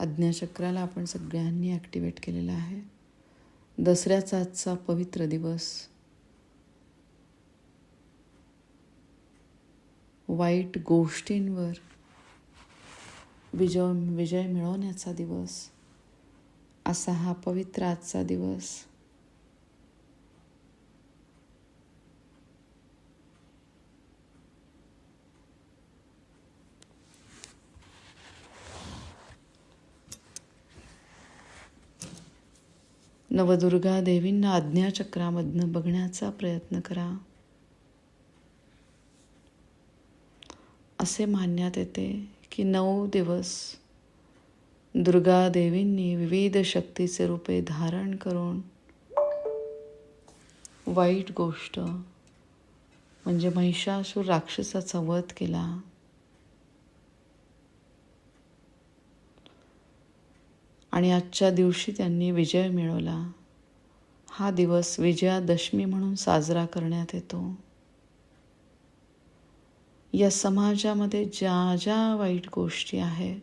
आज्ञाचक्राला आपण सगळ्यांनी ॲक्टिवेट केलेलं आहे. दसऱ्याचा आजचा पवित्र दिवस. वाईट गोष्टींवर विजय विजय मिळवण्याचा दिवस. असा हा पवित्र आजचा दिवस. नवदुर्गा देवींना आज्ञाचक्रामधनं बघण्याचा प्रयत्न करा. असे मानण्यात येते की नऊ दिवस दुर्गा देवींनी विविध शक्तीचे रूपे धारण करून वाईट गोष्ट म्हणजे महिषासूर राक्षसाचा वध केला. आणि आजच्या दिवशी त्यांनी विजय मिळवला. हा दिवस विजयादशमी म्हणून साजरा करण्यात येतो. या समाजामध्ये ज्या ज्या वाईट गोष्टी आहेत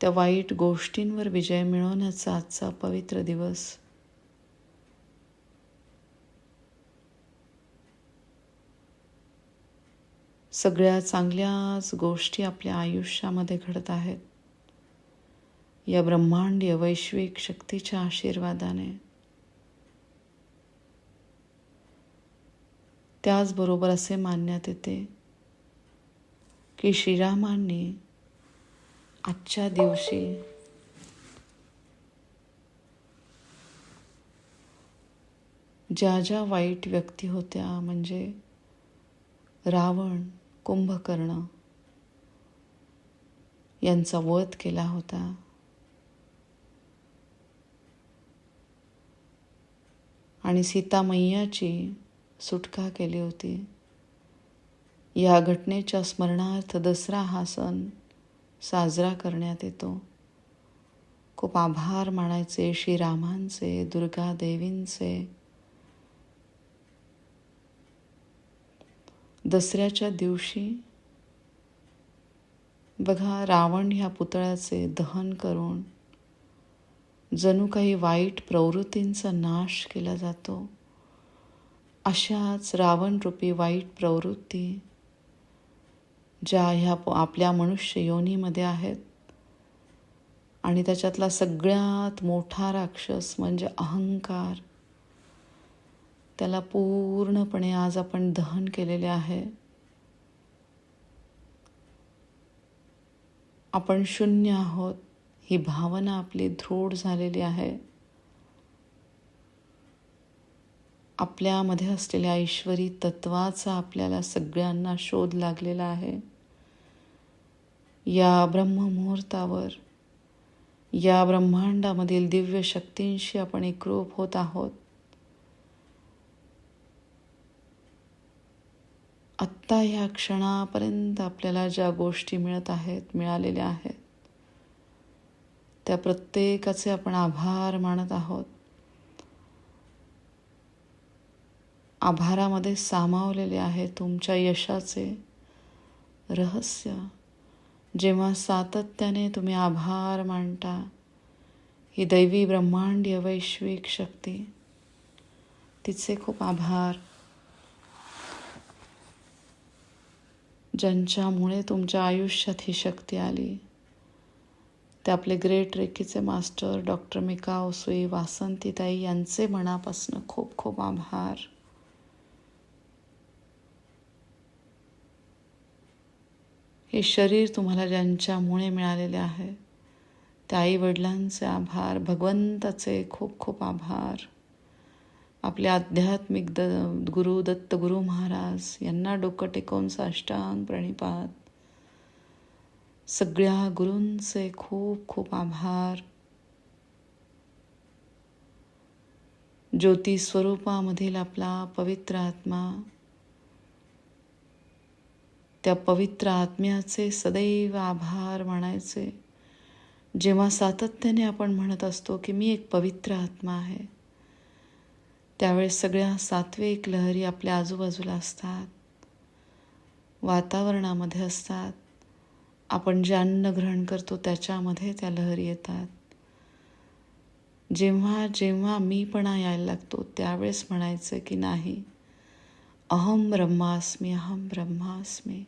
त्या वाईट गोष्टींवर विजय मिळवण्याचा आजचा पवित्र दिवस सगळ्या चांगल्याच गोष्टी आपल्या आयुष्यामध्ये घडत आहेत. या ब्रह्मांडीय वैश्विक शक्तीच्या आशीर्वादाने. त्याचबरोबर असे मानण्यात येते की श्रीरामांनी आजच्या दिवशी ज्या ज्या वाईट व्यक्ती होत्या म्हणजे रावण कुंभकर्ण यांचा वध केला होता आणि सीतामय्याची सुटका केली होती. या घटनेच्या स्मरणार्थ दसरा हा सण साजरा करण्यात येतो. खूप आभार मानायचे श्रीरामांचे दुर्गा देवींचे दसऱ्याच्या दिवशी बघा रावण ह्या पुतळ्याचे दहन करून जणू काही वाईट प्रवृत्तींचा नाश केला जातो. अशाच रावणरूपी वाईट प्रवृत्ती ज्या ह्या आपल्या मनुष्य योनीमध्ये आहेत. आणि त्याच्यातला सगळ्यात मोठा राक्षस म्हणजे अहंकार. त्याला पूर्णपणे आज आपण दहन केलेले आहे. आपण शून्य आहोत. ही भावना आपली दृढ झालेली आहे. आपल्यामध्ये असलेल्या ईश्वरी तत्वाचा आपल्याला सगळ्यांना शोध लागलेला आहे. या ब्रह्ममुहूर्तावर या ब्रह्मांडामधील दिव्य शक्तींशी आपण एकरूप होत आहोत. आत्ता या क्षणापर्यंत आपल्याला ज्या गोष्टी मिळत आहेत मिळालेल्या आहेत त्या प्रत्येकाचे आपण आभार मानत आहोत. आभारामध्ये सामावलेले आहे तुमच्या यशाचे रहस्य. जेव्हा सातत्याने तुम्ही आभार मांडता ही दैवी ब्रह्मांडीय वैश्विक शक्ती तिचे खूप आभार. ज्यांच्यामुळे तुमच्या आयुष्यात ही शक्ती आली ते आपले great रेकीचे master doctor Mika Usui Vasantitai यांचे मनापासून खूप खूप आभार. हे शरीर तुम्हाला ज्यांच्यामुळे मिळालेले आहे त्या आई वडिलांचे आभार भगवंताचे खूप खूप आभार. आपले आध्यात्मिक द गुरु दत्त गुरु महाराज यांना डोकं टेकवून साष्टांग प्रणिपात. सगळ्या गुरूंचे खूप खूप आभार. ज्योती स्वरूपामधील आपला पवित्र आत्मा त्या पवित्र आत्म्याचे सदैव आभार मानायचे. जेव्हा सातत्याने आपण म्हणत असतो की मी एक पवित्र आत्मा आहे त्यावेळेस सगळ्या सात्विक लहरी आपल्या आजूबाजूला असतात वातावरणामध्ये असतात. आपण जे अन्न ग्रहण करतो त्याच्यामध्ये त्या लहरी येतात. जेव्हा जेव्हा मीपणा यायला लागतो त्यावेळेस म्हणायचं की नाही अहम ब्रह्मास्मी अहम ब्रह्मास्मी.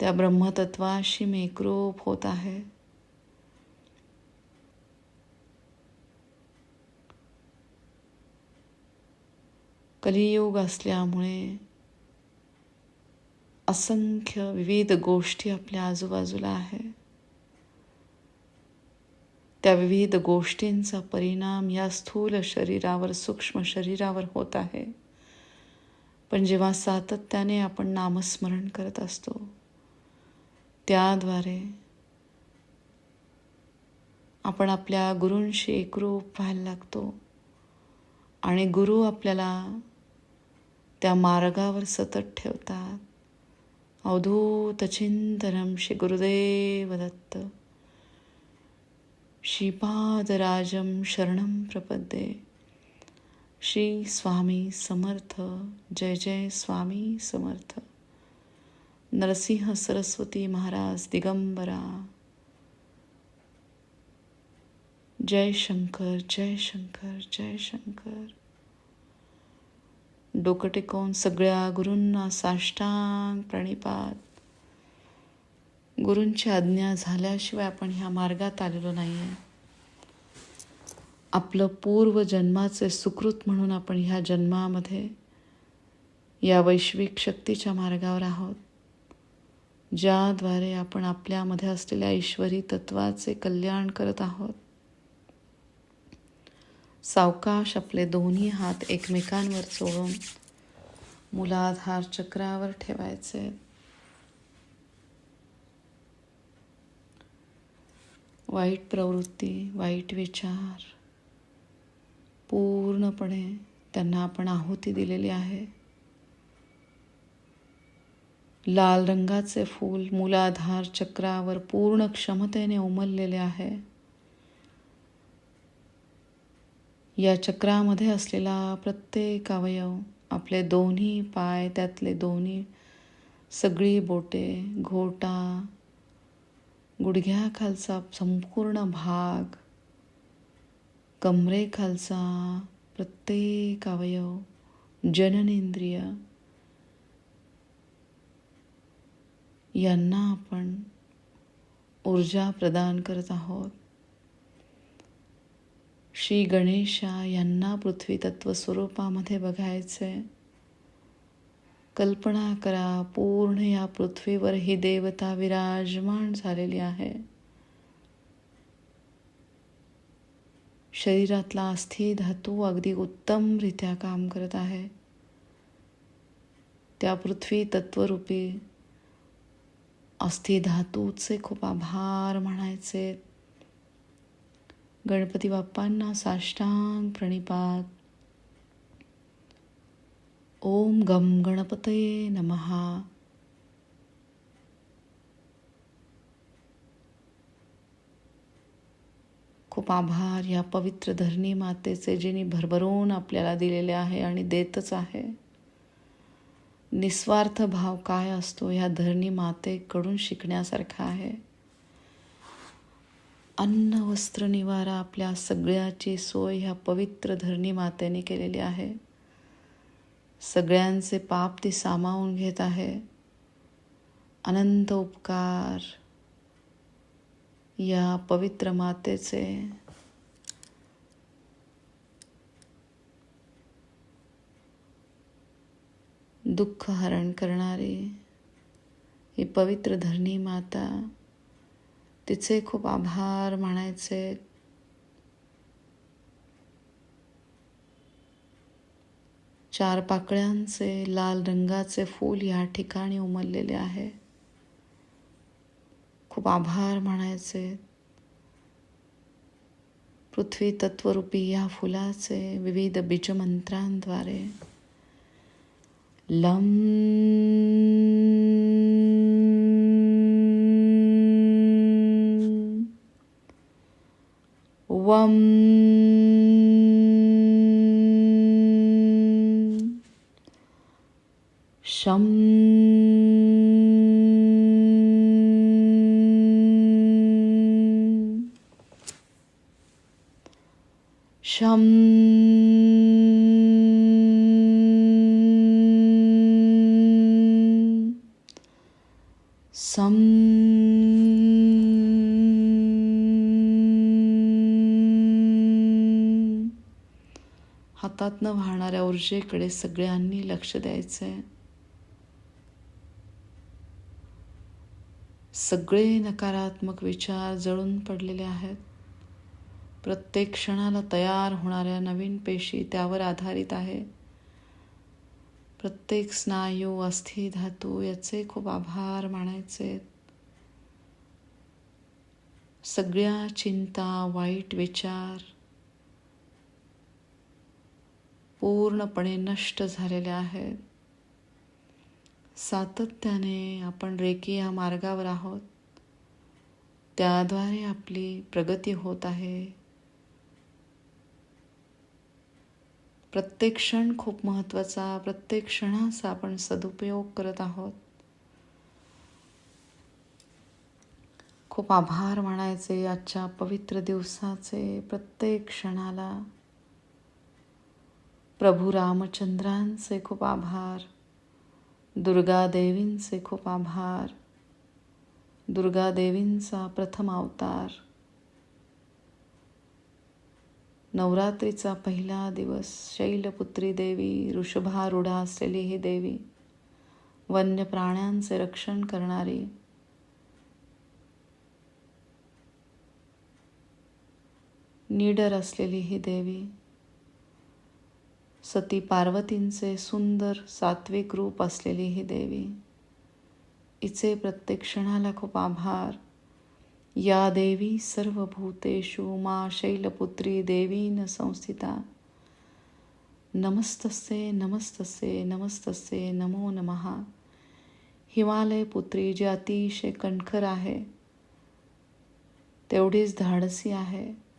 त्या ब्रह्मतत्वाशी मी एकरूप होत आहे. कलियुग असल्यामुळे असंख्य विविध गोष्टी आपल्या आजूबाजूला आहे. त्या विविध गोष्टींचा परिणाम या स्थूल शरीरावर सूक्ष्म शरीरावर होत आहे. पण जेव्हा सातत्याने आपण नामस्मरण करत असतो त्याद्वारे आपण आपल्या गुरूंशी एकरूप व्हायला लागतो आणि गुरु आपल्याला त्या मार्गावर सतत ठेवतात. अवधूतचिंतनं श्री गुरुदेवदत्त श्रीपादराजं शरणं प्रपद्ये। श्री स्वामी समर्थ। जय जय स्वामी समर्थ। नरसिंह सरस्वती महाराज दिगंबरा। जय शंकर जय शंकर जय शंकर। डोकं टेकवून सगळ्या गुरूंना साष्टांग प्रणिपात. गुरूंची आज्ञा झाल्याशिवाय आपण ह्या मार्गात आलेलो नाही आहे आपलं पूर्व जन्माचे सुकृत म्हणून आपण ह्या जन्मामध्ये या वैश्विक शक्तीच्या मार्गावर आहोत ज्याद्वारे आपण आपल्यामध्ये असलेल्या ईश्वरी तत्वाचे कल्याण करत आहोत. सावकाश आपले दोन्ही हात एकमेकांवर चोळून मुलाधार चक्रावर ठेवायचे. वाईट प्रवृत्ती वाईट विचार पूर्णपणे त्यांना आपण आहुती दिलेली आहे. लाल रंगाचे फूल मूलाधार चक्रावर पूर्ण क्षमतेने उमललेले आहे. या चक्रामध्ये असलेला प्रत्येक अवयव आपले दोन्ही पाय त्यातले दोन्ही सगळी बोटे घोटा गुडघ्याखालचा संपूर्ण भाग कमरेखालचा प्रत्येक अवयव जननेंद्रिय यांना आपण ऊर्जा प्रदान करत आहोत. श्री गणेशा यांना पृथ्वी तत्व स्वरूपामध्ये बघायचे कल्पना करा पूर्ण या पृथ्वीवर ही देवता विराजमान झालेली आहे. शरीरातला अस्थि धातू अगदी उत्तमरित्या काम करत आहे. त्या पृथ्वी तत्वरूपी अस्थि धातूचे खूप आभार म्हणायचे गणपती बाप्पांना साष्टांग प्रणिपात. ओम गम गणपतये नमहा खूप आभार या पवित्र धरणी मातेचे जिने भरभरून आपल्याला दिलेले आहे आणि देतच आहे. निस्वार्थ भाव काय असतो ह्या धरणी मातेकडून शिकण्यासारखा आहे. अन्न वस्त्र निवारा आपल्या सगळ्याची सोय ह्या पवित्र धरणी मातेने केलेली आहे. सगळ्यांचे पाप ती सामावून घेत आहे. अनंत उपकार या पवित्र मातेचे. दुःख हरण करणारी ही पवित्र धरणी माता तिचे खूप आभार मानायचे. चार पाकळ्यांचे लाल रंगाचे फूल या ठिकाणी उमललेले आहे. खूप आभार म्हणायचे पृथ्वी तत्वरूपी या फुलाचे विविध बीजमंत्रांद्वारे. लं Wum. Shum. Shum. Some. हातातनं वाहणाऱ्या ऊर्जेकडे सगळ्यांनी लक्ष द्यायचंय. सगळे नकारात्मक विचार जळून पडलेले आहेत. प्रत्येक क्षणाला तयार होणाऱ्या नवीन पेशी त्यावर आधारित आहे. प्रत्येक स्नायू अस्थि धातू याचे खूप आभार मानायचे. सगळ्या चिंता वाईट विचार पूर्णपणे नष्ट झालेल्या आहेत. सातत्याने आपण रेकी या मार्गावर आहोत. त्याद्वारे आपली प्रगती होत आहे. प्रत्येक क्षण खूप महत्त्वाचा प्रत्येक क्षणाचा आपण सदुपयोग करत आहोत. खूप आभार मानायचे आजच्या पवित्र दिवसाचे प्रत्येक क्षणाला. प्रभू रामचंद्रांचे खूप आभार. दुर्गा देवींचे खूप आभार. दुर्गा देवींचा प्रथम अवतार. नवरात्रीचा पहिला दिवस शैलपुत्री देवी ऋषभारूढा असलेली ही देवी वन्य प्राण्यांचे रक्षण करणारी निडर असलेली ही देवी सती पार्वतींचे सुंदर सात्विक रूप असलेली ही देवी. इचे प्रत्येक क्षणाला खूप आभार. या देवी सर्व भूतेषु मा शैलपुत्री देवीन संस्थिता. नमस्तसे नमस्तसे नमस्तसे नमो नमहा हिमालय पुत्री जी अतिशय कणखर आहे. तेवढीच धाडसी आहे.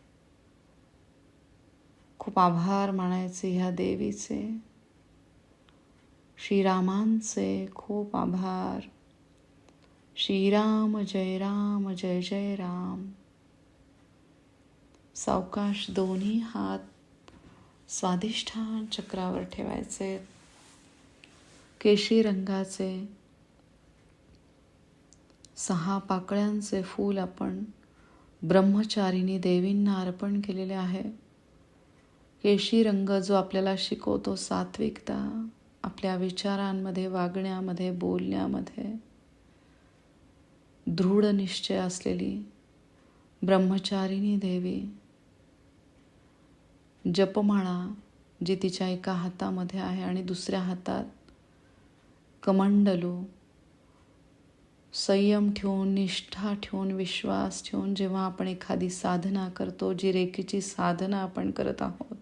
खूप आभार मानायचे ह्या देवीचे. श्रीरामांचे खूप आभार. श्रीराम जय राम जय जय राम. सावकाश दोन्ही हात स्वादिष्ठान चक्रावर ठेवायचे. केशी रंगाचे सहा पाकळ्यांचे फूल आपण ब्रह्मचारिणी देवींना अर्पण केलेले आहे. केशी रंग जो आपल्याला शिकवतो सात्विकता आपल्या विचारांमध्ये वागण्यामध्ये बोलण्यामध्ये. दृढ निश्चय असलेली ब्रह्मचारिणी देवी. जपमाळा जी तिच्या एका हातामध्ये आहे आणि दुसऱ्या हातात. कमंडलू. संयम ठेवून निष्ठा ठेवून विश्वास ठेवून जेव्हा आपण एखादी साधना करतो जी रेखीची साधना आपण करत आहोत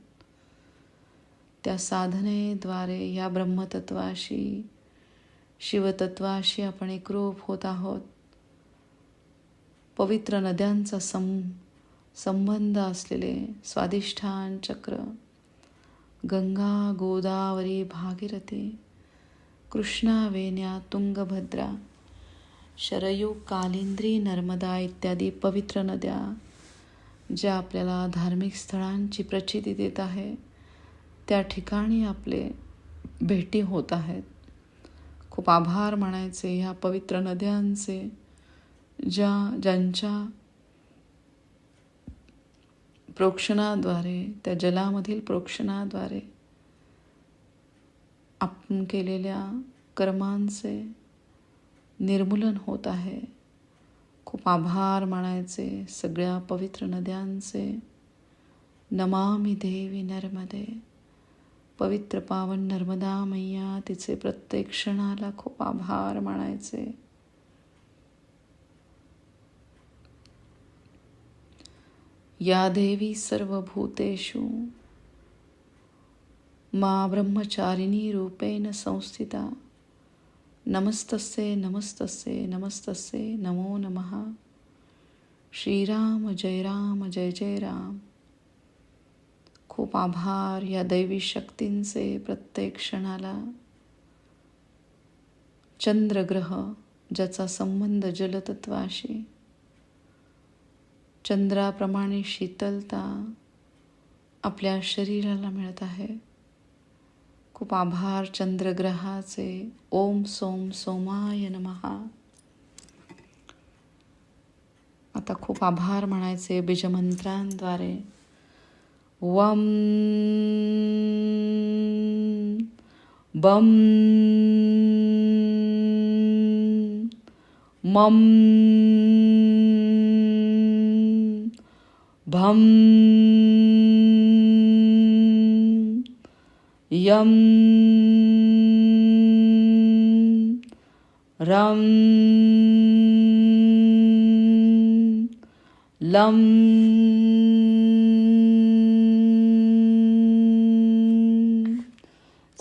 त्या साधनेद्वारे या ब्रह्मतत्वाशी शिवतत्वाशी आपण एकरूप होत आहोत. पवित्र नद्यांचा सं संबंध असलेले स्वादिष्ठान चक्र गंगा गोदावरी भागीरथी कृष्णा वेण्या तुंगभद्रा शरयू कालिंद्री नर्मदा इत्यादी पवित्र नद्या ज्या आपल्याला धार्मिक स्थळांची प्रचिती देत आहे. त्या ठिकाणी आपले भेटी होत आहेत. खूप आभार मानायचे ह्या पवित्र नद्यांचे ज्या ज्यांच्या प्रोक्षणाद्वारे त्या जलामधील प्रोक्षणाद्वारे आपण केलेल्या कर्मांचे निर्मूलन होत आहे. खूप आभार मानायचे सगळ्या पवित्र नद्यांचे. नमामि देवी नर्मदे. पवित्र पावन नर्मदा मैया तिचे प्रत्येक क्षणाला खूप आभार मानायचे. या देवी सर्व भूतेषु मा ब्रह्मचारिणी रूपेण संस्थिता. नमस्तसे नमस्तसे नमस्तसे नमो नमः. श्रीराम जय राम जय जय राम. खूप आभार या दैवी शक्तींचे प्रत्येक क्षणाला. चंद्रग्रह ज्याचा संबंध जलतत्वाशी चंद्राप्रमाणे शीतलता आपल्या शरीराला मिळत आहे. खूप आभार चंद्रग्रहाचे. ओम सोम सोमाय नमहा आता खूप आभार म्हणायचे बीजमंत्रांद्वारे. वम बम मम भम यम रम लं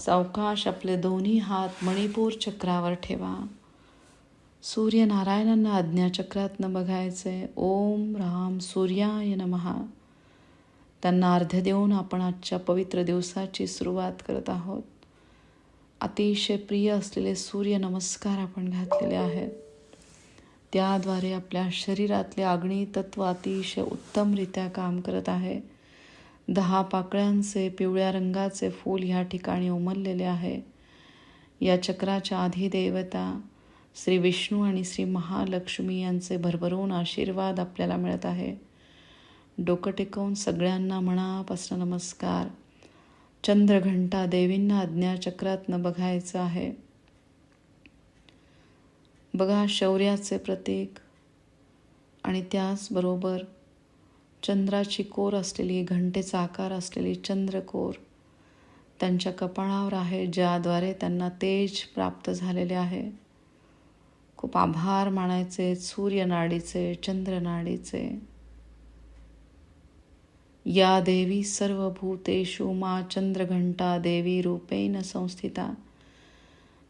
सावकाश आपले दोन्ही हात मणिपूर चक्रावर ठेवा. सूर्यनारायणांना आज्ञाचक्रातनं बघायचे ओम राम सूर्याय नमहा त्यांना अर्ध्य देऊन आपण आजच्या पवित्र दिवसाची सुरुवात करत आहोत. अतिशय प्रिय असलेले सूर्य नमस्कार आपण घातलेले आहेत. त्याद्वारे आपल्या शरीरातले आग्नेय तत्व अतिशय उत्तमरित्या काम करत आहे. दहा पाकळ्यांचे पिवळ्या रंगाचे फूल ह्या ठिकाणी उमललेले आहे. या चक्राच्या अधिदेवता श्री विष्णू आणि श्री महालक्ष्मी यांचे भरभरून आशीर्वाद आपल्याला मिळत आहे. डोकं टेकवून सगळ्यांना मनापासून नमस्कार. चंद्रघंटा देवींना आज्ञाचक्रातनं बघायचं आहे. बघा शौर्याचे प्रतीक आणि त्याचबरोबर चंद्राची कोर असलेली घंटेचा आकार असलेली चंद्रकोर त्यांच्या कपाळावर आहे ज्याद्वारे त्यांना तेज प्राप्त झालेले आहे. खूप आभार मानायचे सूर्यनाडीचे चंद्रनाडीचे या देवी सर्व भूतेषु मा चंद्रघंटा देवी रूपेण संस्थिता.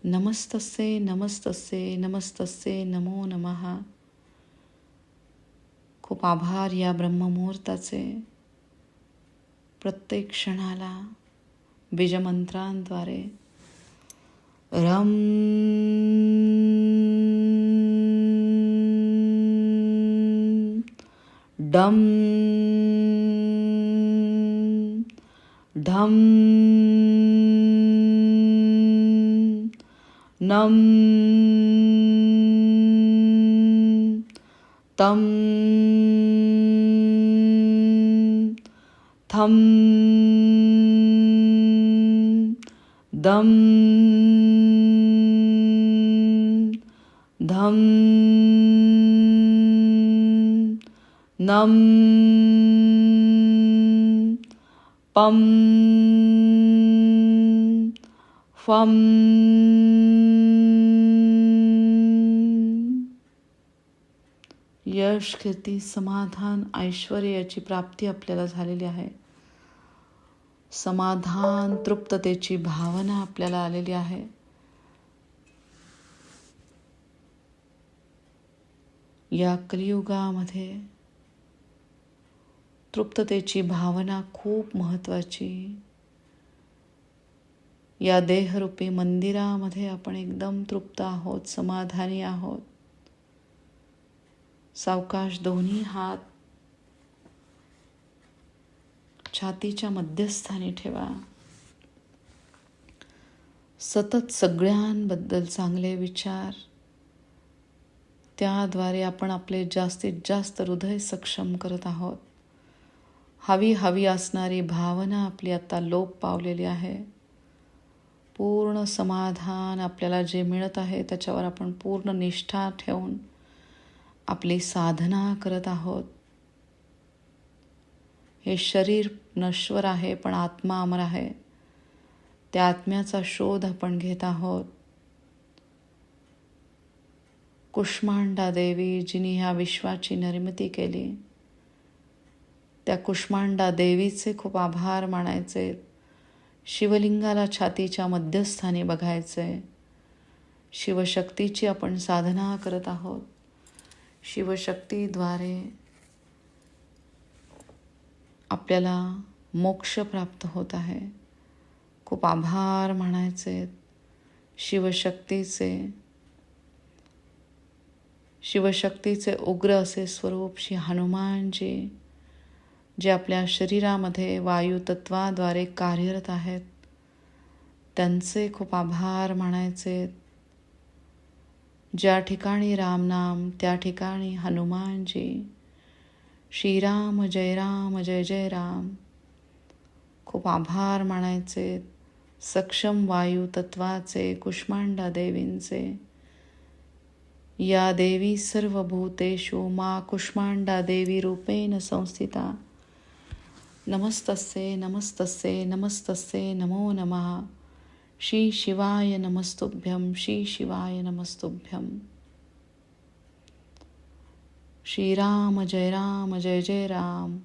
नमस्तसे नमस्तसे नमस्तसे नमो नमहा खूप आभार या ब्रह्ममुहूर्ताचे. प्रत्येक क्षणाला बीजमंत्रांद्वारे. रम. डम. ढम. नम. தம் தம் தம் தம் நம் பம் ஃபம் यश कीर्ती समाधान ऐश्वर याची प्राप्ती आपल्याला झालेली आहे. समाधान तृप्ततेची भावना आपल्याला आलेली आहे. या कलियुगामध्ये तृप्ततेची भावना खूप महत्त्वाची. या देहरूपी मंदिरामध्ये आपण एकदम तृप्त आहोत समाधानी आहोत. सावकाश दोन्ही हात छातीच्या मध्यस्थानी ठेवा. सतत सगळ्यांबद्दल चांगले विचार. त्याद्वारे आपण आपले जास्तीत जास्त हृदय सक्षम करत आहोत. हवी हवी असणारी भावना आपली आता लोप पावलेली आहे. पूर्ण समाधान आपल्याला जे मिळत आहे त्याच्यावर आपण पूर्ण निष्ठा ठेवून आपली साधना करत आहोत. हे शरीर नश्वर आहे पण आत्मा अमर आहे. त्या आत्म्याचा शोध आपण घेत आहोत. कुष्मांडा देवी जिने ह्या विश्वाची निर्मिती केली. त्या कुष्मांडा देवीचे खूप आभार मानायचे. शिवलिंगाला छातीच्या मध्यस्थानी बघायचे. शिवशक्तीची आपण साधना करत आहोत. शिवशक्तीद्वारे आपल्याला मोक्ष प्राप्त होत आहे. खूप आभार म्हणायचे शिवशक्तीचे. शिवशक्तीचे उग्र असे स्वरूप श्री हनुमानजी जे आपल्या शरीरामध्ये वायुतत्वाद्वारे कार्यरत आहेत त्यांचे खूप आभार मानायचे ज्या ठिकाणी रामनाम त्या ठिकाणी हनुमानजी. श्रीराम जय राम जय जय राम. खूप आभार मानायचे सक्षम वायू तत्वाचे कुष्मांडा देवींचे. या देवी सर्व भूतेषु मा कुष्मांडा देवी रूपेण संस्थिता. नमस्तस्ये नमस्तस्ये नमस्तस्ये नमो नमः. श्री शिवाय नमस्तुभ्यं श्री शिवाय नमस्तुभ्यं। श्रीराम जय राम जय जय राम।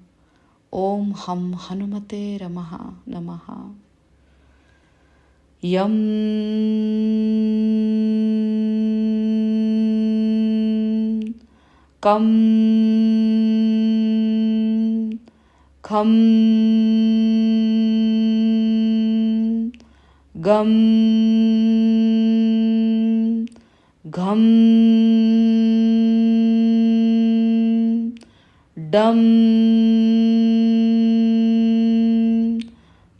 ओम हम हनुमते रमः नमः। यं कं खं गम घम डम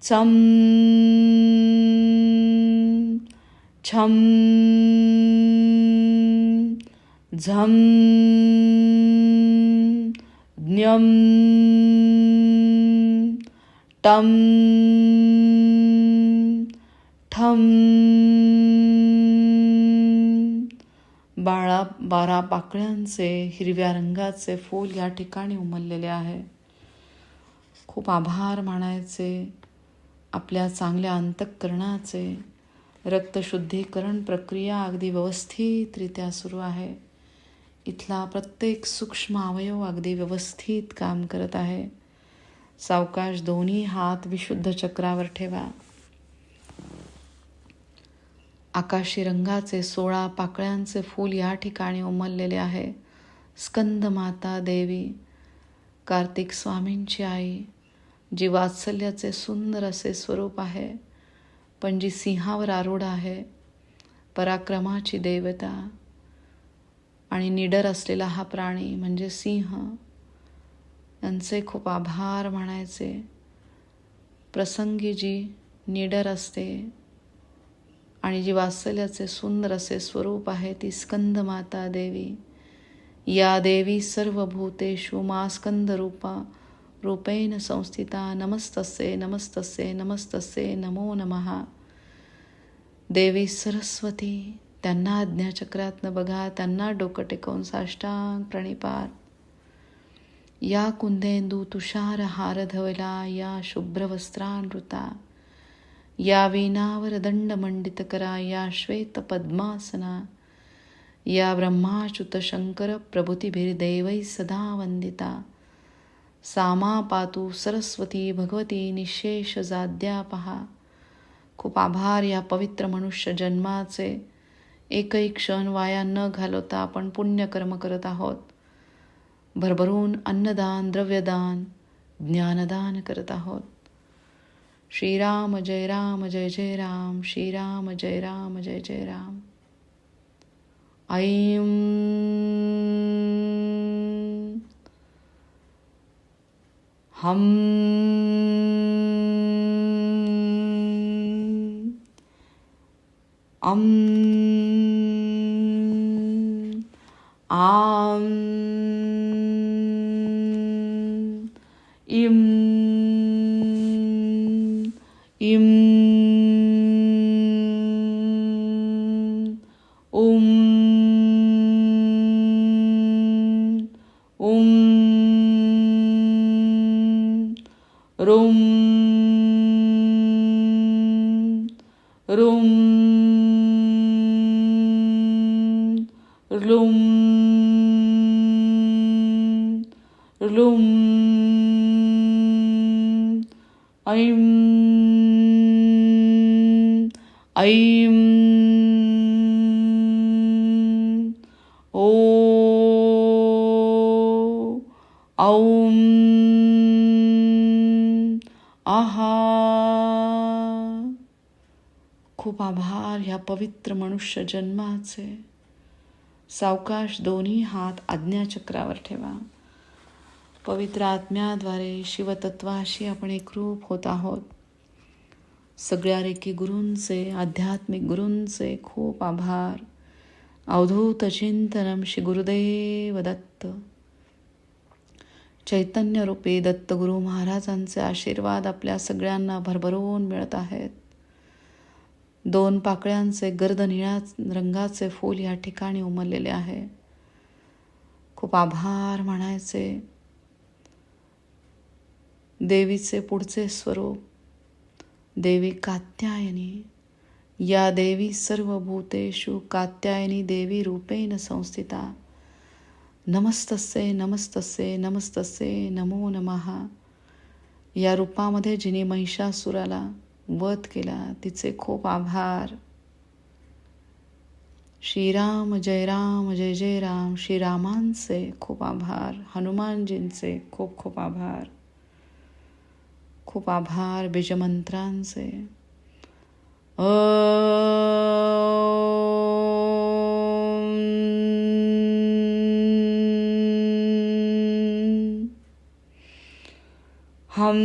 चम छम झम ज्ञम टम ठम बाळा बारा पाकळ्यांचे हिरव्या रंगाचे फूल या ठिकाणी उमललेले आहे. खूप आभार मानायचे आपल्या चांगल्या अंतःकरणाचे रक्तशुद्धीकरण प्रक्रिया अगदी व्यवस्थितरित्या सुरू आहे. इथला प्रत्येक सूक्ष्म अवयव अगदी व्यवस्थित काम करत आहे. सावकाश दोन्ही हात विशुद्ध चक्रावर ठेवा. आकाशी रंगाचे सोळा पाकळ्यांचे फूल या ठिकाणी उमललेले आहे. स्कंद माता देवी कार्तिक स्वामींची आई जी वात्सल्याचे सुंदर असे स्वरूप आहे पण जी सिंहावर आरूढ आहे पराक्रमाची देवता. आणि निडर असलेला हा प्राणी म्हणजे सिंह यांचे खूप आभार म्हणायचे प्रसंगी जी निडर असते आणि जी वात्सल्याचे सुंदर असे स्वरूप आहे ती स्कंद माता देवी. या देवी सर्व भूतेषु मा स्कंद रूपा रूपेण संस्थिता नमस्तसे नमस्तसे नमस्तसे नमो नमः. देवी सरस्वती त्यांना आज्ञाचक्रातनं बघा त्यांना डोकं टेकवून साष्टांग प्रणिपात. या कुंदेंदू तुषार हार धवला या शुभ्र वस्त्रानृता या वीणावर दंडमंडित करा या श्वेत पद्मासना या ब्रह्माच्युत शंकर सदा वंदिता सामा पातू सरस्वती भगवती निशेष जाद्या पहा खूप आभार या पवित्र मनुष्य जन्माचे। एकही क्षण वाया न घालवता आपण पुण्यकर्म करत आहोत। भरभरून अन्नदान द्रव्यदान ज्ञानदान करत आहोत। श्रीराम जय राम जय जय राम श्रीराम जय राम जय जय राम. ऐं हम अम आम इम उम उम रुम रुम रुम रुम ऐं ऐं ओ औं आहा। खूप आभार ह्या पवित्र मनुष्य जन्माचे. सावकाश दोन्ही हात आज्ञाचक्रावर ठेवा. पवित्र आत्म्याद्वारे शिवतत्वाशी आपण एकरूप होत आहोत. सगळ्या रेखी गुरूंचे आध्यात्मिक गुरूंचे खूप आभार. अवधूत चिंतनम श्री गुरुदेव दत्त. चैतन्यरूपी दत्तगुरू महाराजांचे आशीर्वाद आपल्या सगळ्यांना भरभरून मिळत आहेत. दोन पाकळ्यांचे गर्द निळ्या रंगाचे फूल या ठिकाणी उमललेले आहे. खूप आभार म्हणायचे देवीचे पुढचे स्वरूप देवी कात्यायनी या देवी सर्व भूतेषु कात्यायनी देवी रूपेण संस्थिता। नमस्तसे नमस्तसे नमस्तसे नमो नमहा या रूपामध्ये जिने महिषासुराला वध केला तिचे खूप आभार। श्रीराम जय राम जय जय राम श्रीरामांचे खूप आभार हनुमानजींचे खूप खूप आभार। खूप आभार बीजमंत्रांचे. हम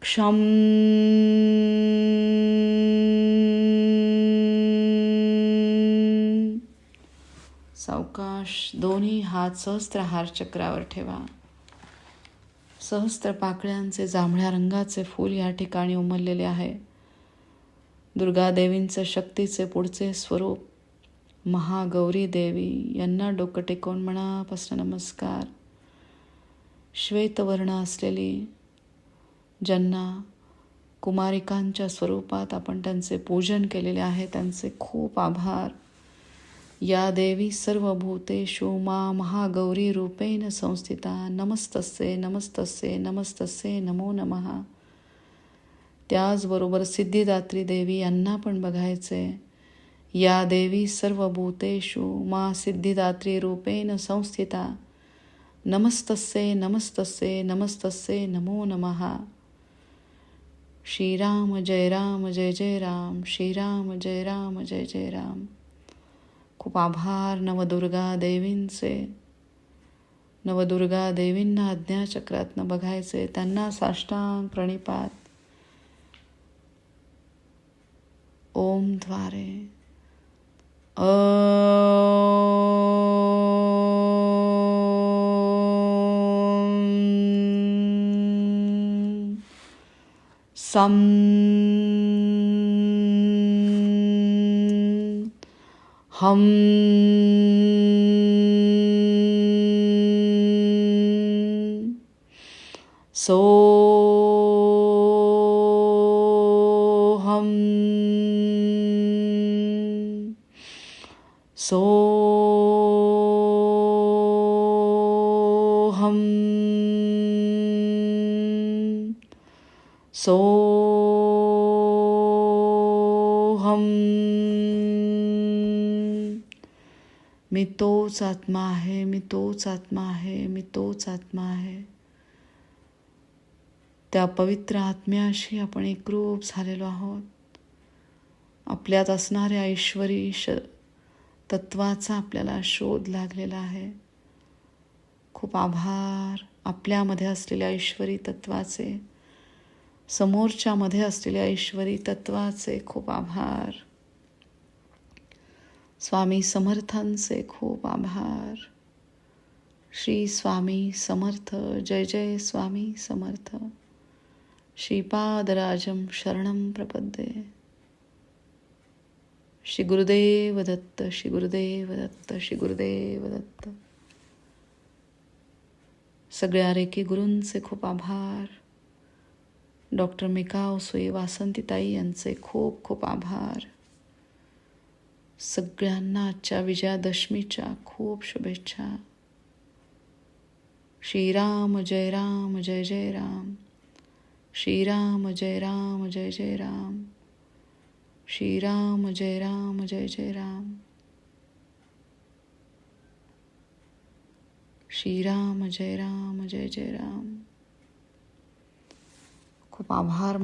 क्षम दोन्ही हात सहस्त्रहार चक्रावर ठेवा. सहस्त्र पाकळ्यांचे जांभळ्या रंगाचे फूल या ठिकाणी उमललेले आहे. दुर्गादेवींचं शक्तीचे पुढचे स्वरूप महागौरी देवी यांना डोकं टेकवून मनापासून नमस्कार. श्वेतवर्ण असलेली ज्यांना कुमारिकांच्या स्वरूपात आपण त्यांचे पूजन केलेले आहे त्यांचे खूप आभार. या देवी सर्वभूतेषु मा महागौरीरूपेण संस्थिता। नमस्तस्य नमस्तस्य नमस्तस्य नमो नमः। त्याचबरोबर सिद्धिदात्री देवी यांना पण बघायचे. या देवी सर्वभूतेषु मा सिद्धिदात्री रूपेण संस्थिता। नमस्तस्य नमस्तस्य नमस्तस्य नमो नमः। श्रीराम जय राम जय जय राम। श्रीराम जय राम जय जय राम। खूप आभार नवदुर्गा देवींचे. नवदुर्गा देवींना आज्ञाचक्रातनं बघायचे त्यांना साष्टांग प्रणिपात. ओमद्वारे अ सम हम सो हम सो हम सो मी तोच आत्मा आहे मी तोच आत्मा आहे मी तोच आत्मा आहे. त्या पवित्र आत्म्याशी आपण एकरूप झालेलो आहोत. आपल्यात असणाऱ्या ऐश्वरी श तत्वाचा आपल्याला शोध लागलेला आहे. खूप आभार. आपल्यामध्ये असलेल्या ऐश्वरी तत्वाचे समोरच्यामध्ये असलेल्या ऐश्वरी तत्वाचे खूप आभार. स्वामी समर्थांचे खूप आभार. श्री स्वामी समर्थ जय जय स्वामी समर्थ. श्रीपादराजं शरणं प्रपद्ये. श्री गुरुदेव दत्त श्री गुरुदेव दत्त श्री गुरुदेव दत्त. सगळ्या रेकी गुरूंचे खूप आभार. डॉक्टर मिकाव सुई वासंतीताई यांचे खूप खूप आभार. सगळ्यांना आजच्या विजयादशमीच्या खूप शुभेच्छा. श्रीराम जय राम जय जय राम. श्रीराम जय राम जय जय राम. श्रीराम जय राम जय जय राम. श्रीराम जय राम जय जय राम. खूप आभार मा